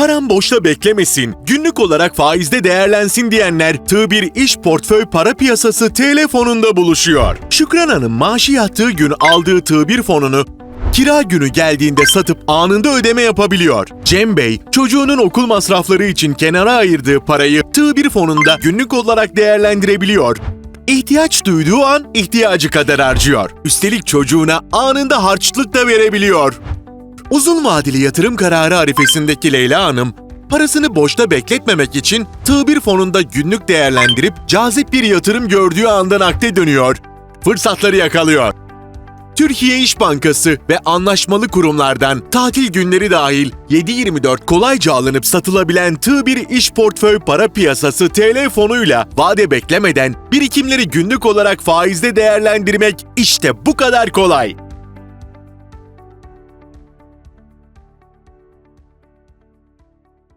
Param boşta beklemesin, günlük olarak faizde değerlensin diyenler Tığ1 İş Portföy Para Piyasası TL fonunda buluşuyor. Şükran Hanım maaşı yattığı gün aldığı Tığ1 fonunu Kira günü geldiğinde satıp anında ödeme yapabiliyor. Cem Bey, çocuğunun okul masrafları için kenara ayırdığı parayı Tığ1 fonunda günlük olarak değerlendirebiliyor. İhtiyaç duyduğu an ihtiyacı kadar harcıyor. Üstelik çocuğuna anında harçlık da verebiliyor. Uzun vadeli yatırım kararı arifesindeki Leyla Hanım, parasını boşta bekletmemek için Tığ1 fonunda günlük değerlendirip cazip bir yatırım gördüğü anda nakde dönüyor. Fırsatları yakalıyor. Türkiye İş Bankası ve anlaşmalı kurumlardan tatil günleri dahil 7-24 kolayca alınıp satılabilen Tığ1 İş Portföy Para Piyasası TL fonuyla vade beklemeden birikimleri günlük olarak faizde değerlendirmek işte bu kadar kolay.